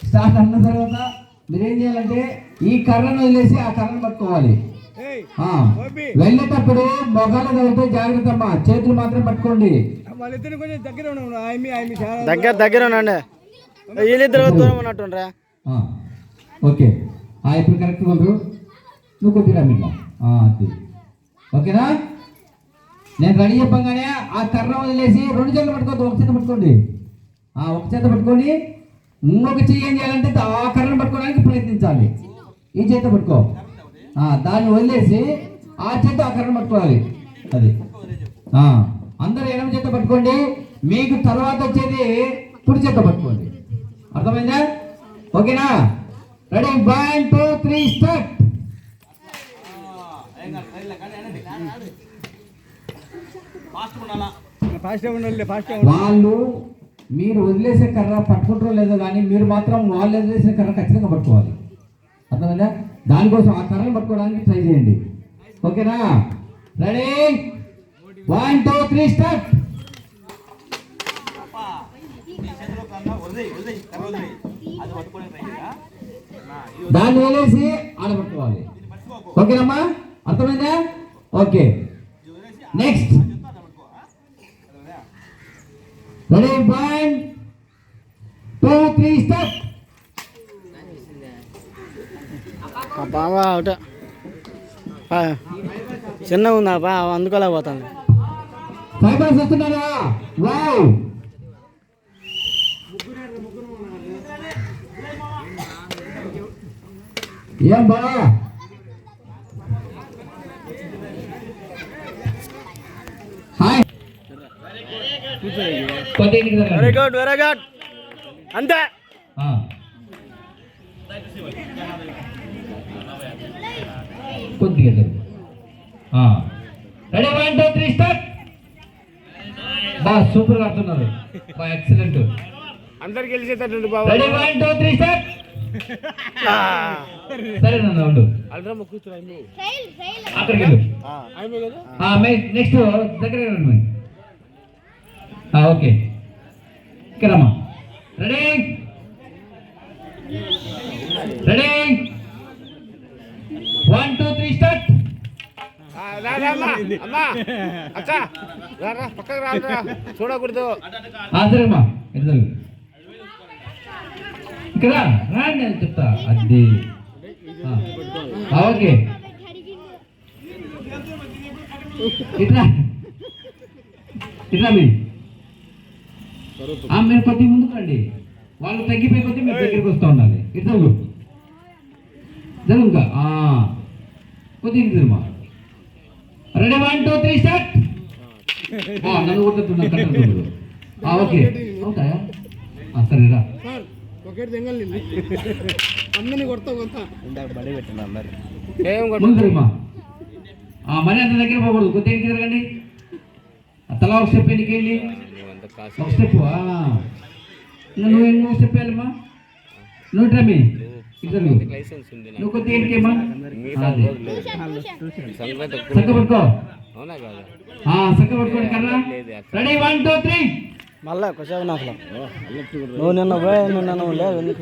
Start అన్న తర్వాత మీరేం చేయాలంటే ఈ కర్రను వదిలేసి ఆ కర్రను పట్టుకోవాలి. ఆ, వెళ్ళేటప్పుడు మొగాలు తగిలితే జాగ్రత్త అమ్మా. చేతులు మాత్రం పట్టుకోండి. దగ్గర దగ్గర దగ్గర ఉండండి. వీళ్ళిద్దరు దూరం ఉన్నట్టుండ్రా ఆ, ఓకే. ఆ, ఇప్పుడు కరెక్ట్ ఉండరు నువ్వు కొద్దిగా మిట్లా అది. ఓకేనా? నేను రెడీ చెప్పగానే ఆ కర్ర వదిలేసి రెండు చేతులు పట్టుకోవద్దు ఒక చేత పట్టుకోండి. ఆ ఒక చేత పట్టుకొని ఇంకొక చెయ్యి ఏం చేయాలంటే ఆ కర్రను పట్టుకోవడానికి ప్రయత్నించాలి. ఈ చేత పట్టుకో. ఆ, దాన్ని వదిలేసి ఆ చేత ఆ కర్రను పట్టుకోవాలి. అది. ఆ, అందరూ ఎడమ చేత పట్టుకోండి. మీకు తర్వాత వచ్చేది కుడి చేత పట్టుకోండి. అర్థమైందా? ఓకేనా? Ready? One two three start. Fast ఉండాలి? ఫాస్ట్ వాళ్ళు మీరు వదిలేసే కర్ర పట్టుకుంటారో లేదో కానీ మీరు మాత్రం వాళ్ళు వదిలేసే కర్ర ఖచ్చితంగా పట్టుకోవాలి. అర్థమైందా? దానికోసం ఆ కర్రను పట్టుకోవడానికి ట్రై చేయండి. ఓకేనా? Ready one two three start దాన్ని వదిలేసి ఆడ పట్టుకోవాలి. ఓకేనమ్మా? అర్థమైందా? Okay. Next one two three start ఆ బావ ఒకట. చిన్నగా ఉందా బా అందుకోలేకపోతాను ఫైబర్స్ వస్తున్నారా? వావ్ ఏం బా వెరీ. Good very good. అంతే. కొద్దిగా ready one two three start. బా సూపర్ ఆడుతున్నారు. బా ఎక్సలెంట్. అందరికి గెలిచేటట్టు బాబు. Ready one two three start. సరే నన్ను ఉండు. అల్రమ్మ కూర్చో అక్కడికి వెళ్ళు. నెక్స్ట్ దగ్గర okay. ఇక్కడమ్మా ready? Ready? One two three start. రా రా చూడకూడదు ఆదరమ్మా ఇద్దరు ఇక్కడ రాండి చెప్తా. అది. ఓకే. ఇట్లా ఇట్లా మీ. మీరు కొద్దిగా ముందుకు రండి వాళ్ళు తగ్గిపోయి కొద్ది మీరు దగ్గరికి వస్తూ ఉండాలి. ఇట్లా జరుగు. జరుగు ఇంకా ఆ. కొద్దిగా తిరుమా ready? One two three start. నన్ను కట్టడు ఓకే. అవుతాయా? సరేరా ఒకటి తెంగలి అందరినీ కొడతావు కొంత అంత దగ్గర పోకూడదు. కొద్దిగా తిరగండి తలా ఒక స్టెప్ స్టెప్ నువ్వు స్టెప్ వెళ్ళమ్మా. లైసెన్స్ ఉంది నువ్వు కొద్దిగా ఇంటికేమా అదే. సంగతి చక్క పట్టుకో. అవునా కాదా? ఆ, చక్క పట్టుకోండి కర్రా. రెడీ? One two three. మళ్ళా కొసేపు నాకు? నువ్వు నిన్న పోయి నిన్న నువ్వు లేవు ఎందుకు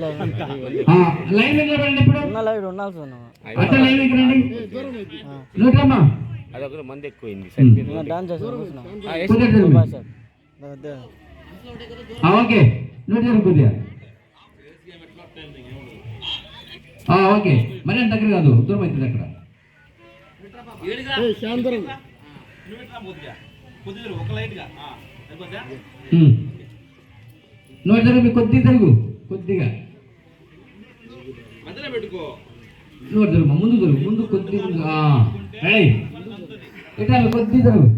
లైన్ ఇప్పుడు. నిన్న లేవు ఉండాల్సి ఉన్నావు లైన్ మీద ఎక్కువైంది డాన్స్ చేసి ఓకే. నోటి కొద్దిగా ఆ, ఓకే. మరి అంత దగ్గర కాదు. దూరం అవుతుంది అక్కడ. నోటి మీకు కొద్దిగా. జరుగు కొద్దిగా నోటి జరుగు ముందు జరుగు ముందు ఇట్లా కొద్ది జరుగు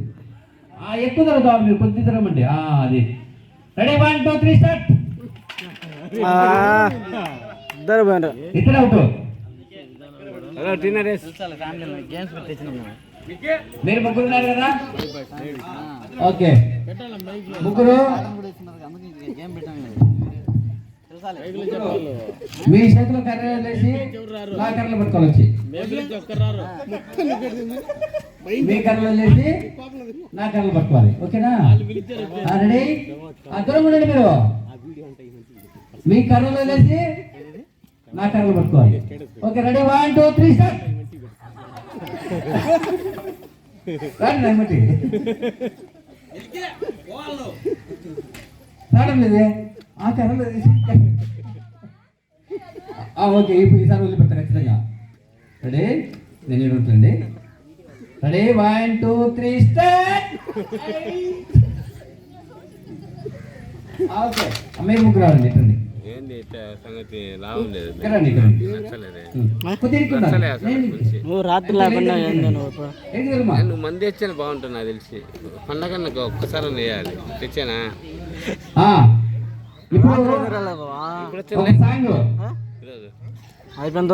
ఎక్కువ జరుగుతావు మీరు కొద్ది జరగమండి ఆ, అది. Ready one two three start ఇద్దరు అవుట్. మీరు ముగ్గురు ఉన్నారు కదా? ఓకే. ముగ్గురు. మీ చేతిలో కర్ర వేసి నా కర్రలు పట్టుకోవాలి వచ్చి. మీ కర్రలు వేసి నా కర్రలు పట్టుకోవాలి. ఓకేనా? రెడీ? దూరం ఉండండి మీరు. మీ కర్రలు వదిలేసి నా కర్రలు పట్టుకోవాలి. Okay ready? One two three start. రాండి నమ్మటి రావడం లేదే. ఆ కర్రలు వదిలేసి ఆ, ఓకే ఇప్పుడు ఈసారి వదిలిపెడతా ఖచ్చితంగా. రెడీ? నేను ఇక్కడ ready one two three start okay మీరు ముగ్గురు ఏంది సంగతి నువ్వు రాత్రి లేకుండా నువ్వు మంది తెచ్చాను బాగుంటుంది నాకు తెలిసి. పండగ నాకు ఒక్కసారి వేయాలి తెచ్చానా? ఆ, ఇప్పుడు అయిపోయిన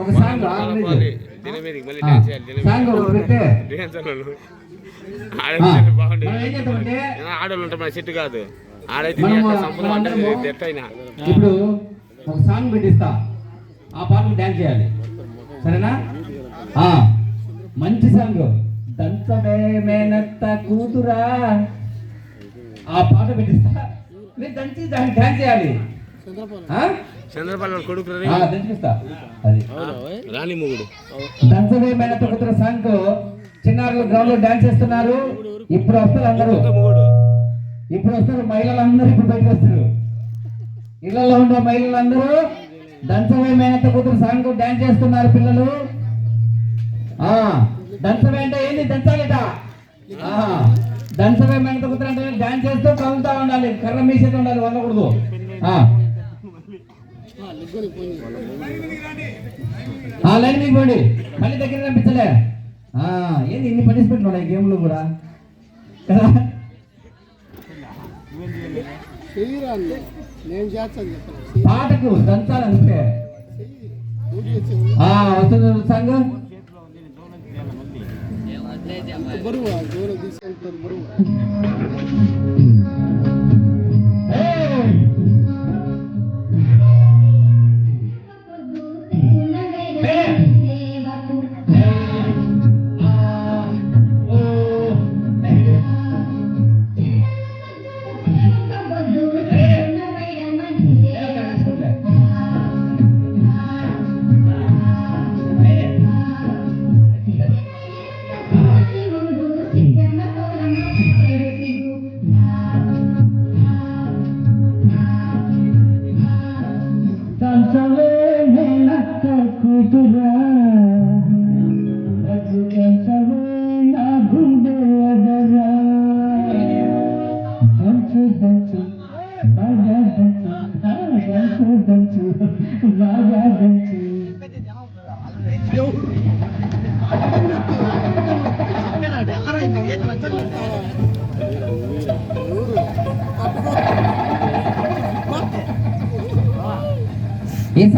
ఒక సాంగ్ సాంగ్ ఒకటి బాగుండేది. ఆడవాళ్ళు మన కాదు. ఆడైతే ఎట్టయినా ఇప్పుడు ఒక సాంగ్ పెట్టిస్తా. ఆ పాటకు డాన్స్ చేయాలి. సరేనా? ఆ మంచి సాంగ్. దంచమే మేనత్త కూతురా. ఆ పాట పెట్టిస్తా. మీరు దంచి దాన్ని డాన్స్ చేయాలి? చంద్రపాల్ కొడుకు రాణి మొగుడు. సాంగ్ చిన్నారులు గ్రౌండ్లో డాన్స్ చేస్తున్నారు. ఇప్పుడు వస్తారు అందరూ. ఇప్పుడు వస్తారు మహిళలందరూ ఇప్పుడు బయటకు వస్తారు. ఇళ్ళలో ఉండే మహిళలందరూ దంచవే మేనత్త కూతురు సాంగ్ డాన్స్ చేస్తున్నారు పిల్లలు. ఆ దంచవే అంటే ఏంది? దంచాలిట. ఆ, దంచవే మేనత్త కూతురు అంటే డాన్స్ చేస్తూ కలుగుతా ఉండాలి. కర్ర మీసేది ఉండాలి వండకూడదు ఆ. లైన్ పోండి. మళ్ళీ దగ్గర కనిపించలే. ఏంది ఇన్ని పనిష్మెంట్లు ఉన్నాయి గేమ్లు కూడా? కదా? పాటకు దంచాలంటే వస్తుంది సంఘం బరువు తీసుకెళ్తాను బరువు.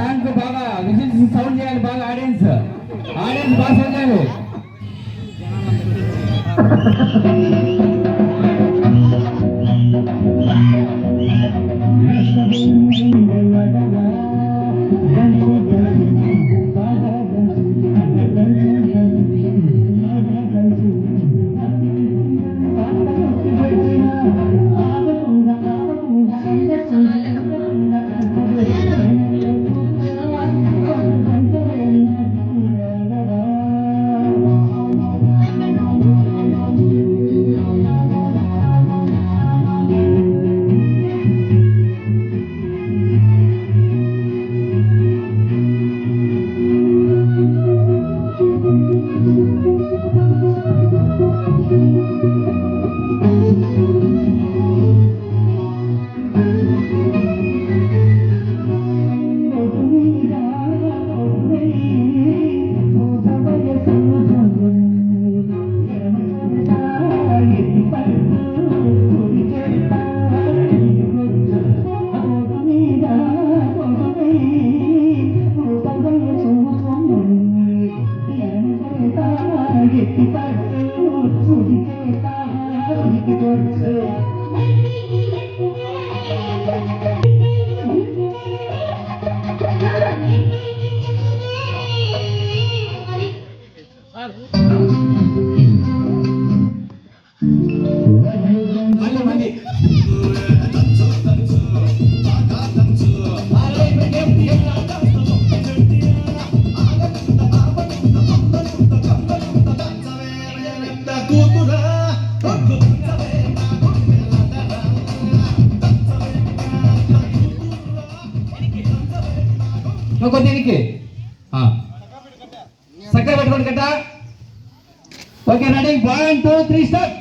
ఈ బాగా విజిల్స్ సౌండ్ చేయాలి బాగా ఆడియన్స్ ఆడియన్స్ బాగా సౌండ్ చేయాలి okay ready one two three start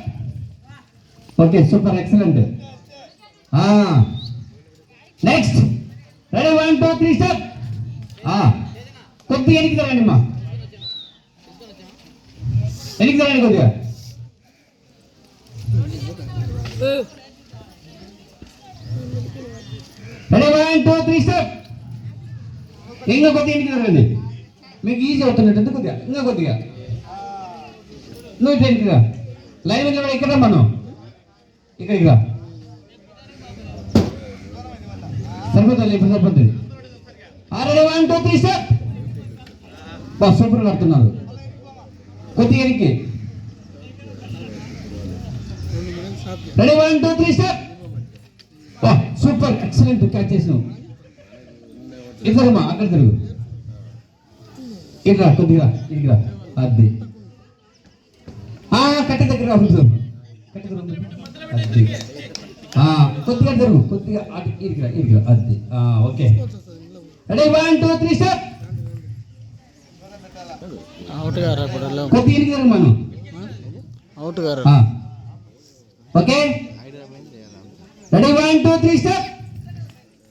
okay super excellent next ready one two three start కొద్దిగా ఎనికి తరండి అమ్మా. ఎనికి తరండి కొద్దిగా. Ready one two three start ఇంకా కొద్దిగా ఎనికి రండి మీకు ఈజీ అవుతున్నట్టు కొద్దిగా. ఇంకా కొద్దిగా. నువ్వు ఇటు వెనక్కి లైన్ మీద ఇక్కడ మనం ఇక్కడికి రా. సరిపోతుంది ఇప్పుడు సరిపోతుంది? Already one two three step బా సూపర్ కడుతున్నారు కొద్దిగా ఎనికి ready one two three step వా సూపర్ ఎక్సలెంట్ క్యాచ్ చేసినావు. ఇద్దరమ్మా అక్కడ తిరుగు. ఇక్కడ కొద్దిగా ఇక్కడ అది కట్టె దగ్గర కట్టె కొద్దిగా జరుగు కొద్దిగా అటు ఇడికి రా ఇడికి రా అది okay. Ready one two three start out గారు ఇప్పుడు కొద్దిగా ఇడికి జరుగు మనం. అవుట్ గారు. Okay. Ready one two three start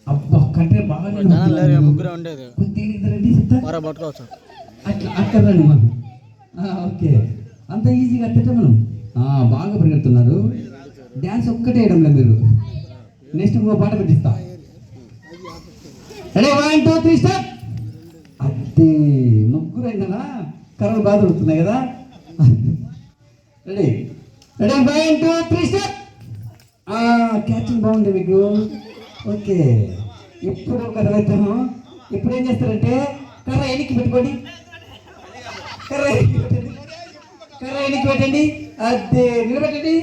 అబ్బా కట్టె బాగా ముగ్గురే ఉండేది. కొద్దిగా ఇడికి రెడీ చెప్తా మరా పట్టుకోవచ్చు అట్లా అక్కడ రండి మనం ఆ, ఓకే. అంత ఈజీగా అట్టేట మనం. బాగా పరిగెడుతున్నారు. డ్యాన్స్ ఒక్కటే వేయడం లేదు మీరు. నెక్స్ట్ ఇంకో పాట పెట్టిస్తా ready one two three start అంతే ముగ్గురు అయిందనా కర్రలు బాగా పడుతున్నాయి కదా? Ready ready one two three start catching బాగుంది మీకు. ఓకే. ఇప్పుడు ఒక ఇప్పుడు ఏం చేస్తారంటే కర్ర ఎనికి పెట్టుకోండి. కర్ర కర్ర ఎనికి పెట్టండి. అదే నిలబెట్టండి.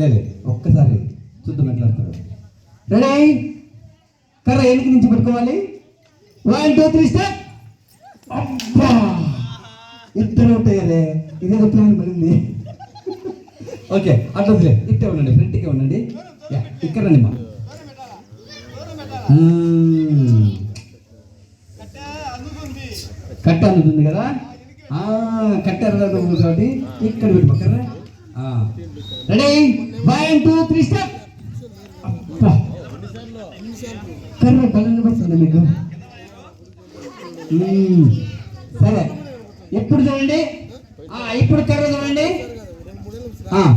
లేదు ఒక్కసారి చూద్దాం ఎట్లా ఆడతారు రెడీ? కర్ర ఎనికి నుంచి పెట్టుకోవాలి. వన్ టూ త్రీ స్టార్ అబ్బా! ఇద్దరు ఉంటాయి కదే ఇదేదో ప్లాన్ పడింది ఓకే అట్లా ఇట్టే ఉండండి ఫ్రంట్కే ఉండండి. ఇక్కడ రండి మా. కట్ట అందుతుంది కదా? కట్టారు కట్ట అందుతుంది కాబట్టి ఇక్కడ పెట్టి ready one two three stop కర్ర బలంగా పడుతుంది మీకు. సరే. ఎప్పుడు చూడండి? ఆ, ఇప్పుడు కర్ర చూడండి.